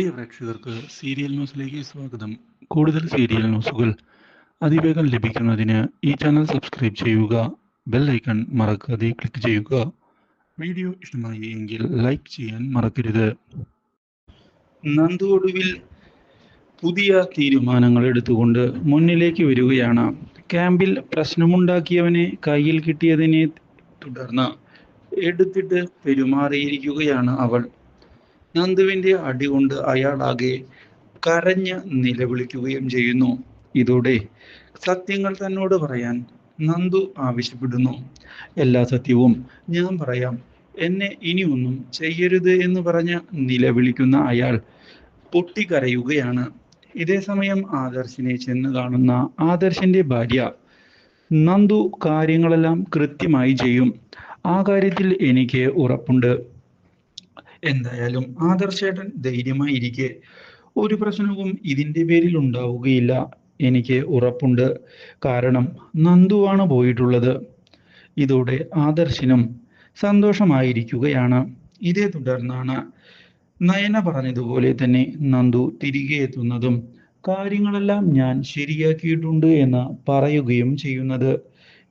പ്രിയ പ്രേക്ഷകർക്ക് സീരിയൽ ന്യൂസിലേക്ക് സ്വാഗതം. കൂടുതൽ സീരിയൽ ന്യൂസുകൾ അതിവേഗം ലഭിക്കുന്നതിന് ഈ ചാനൽ സബ്സ്ക്രൈബ് ചെയ്യുക ബെൽ ഐക്കൺ മറക്കാതെ ക്ലിക്ക് ചെയ്യുക. വീഡിയോ ഇഷ്ടമായി എങ്കിൽ ലൈക്ക് ചെയ്യാൻ മറക്കരുത്. നന്ദുഒടുവിൽ പുതിയ തീരുമാനങ്ങൾ എടുത്തുകൊണ്ട് മുന്നിലേക്ക് വരികയാണ്. ക്യാമ്പിൽ പ്രശ്നമുണ്ടാക്കിയവനെ കയ്യിൽ കിട്ടിയതിനെ തുടർന്ന് എടുത്തിട്ട് പെരുമാറിയിരിക്കുകയാണ് അവൾ. നന്ദുവിന്റെ അടി കൊണ്ട് അയാളാകെ കരഞ്ഞ് നിലവിളിക്കുകയും ചെയ്യുന്നു. ഇതോടെ സത്യങ്ങൾ തന്നോട് പറയാൻ നന്ദു ആവശ്യപ്പെടുന്നു. എല്ലാ സത്യവും ഞാൻ പറയാം. എന്നെ ഇനിയൊന്നും ചെയ്യരുത് എന്ന് പറഞ്ഞ് നിലവിളിക്കുന്ന അയാൾ പൊട്ടിക്കരയുകയാണ്. ഇതേ സമയം ആദർശിനെ ചെന്ന് കാണുന്ന ആദർശിന്റെ ഭാര്യ നന്ദു കാര്യങ്ങളെല്ലാം കൃത്യമായി ചെയ്യും. ആ കാര്യത്തിൽ എനിക്ക് ഉറപ്പുണ്ട്. എന്തായാലും ആദർശേട്ടൻ ധൈര്യമായിരിക്കെ. ഒരു പ്രശ്നവും ഇതിന്റെ പേരിൽ ഉണ്ടാവുകയില്ല എനിക്ക് ഉറപ്പുണ്ട്. കാരണം നന്ദുവാണ് പോയിട്ടുള്ളത്. ഇതോടെ ആദർശിനും സന്തോഷമായിരിക്കുകയാണ്. ഇതേ തുടർന്നാണ് നയന പറഞ്ഞതുപോലെ തന്നെ നന്ദു തിരികെ എത്തുന്നതും കാര്യങ്ങളെല്ലാം ഞാൻ ശരിയാക്കിയിട്ടുണ്ട് എന്ന് പറയുകയും ചെയ്യുന്നത്.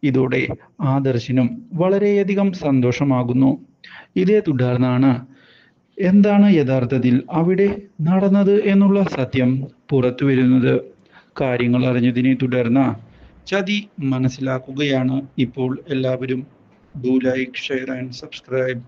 ഇതോടെ ആദർശിനും വളരെയധികം സന്തോഷമാകുന്നു. ഇതേ തുടർന്നാണ് എന്താണ് യഥാർത്ഥത്തിൽ അവിടെ നടന്നത് എന്നുള്ള സത്യം പുറത്തു വരുന്നത്? കാര്യങ്ങൾ അറിഞ്ഞതിനെ തുടർന്ന് ചതി മനസ്സിലാക്കുകയാണ് ഇപ്പോൾ എല്ലാവരും. Do like share and subscribe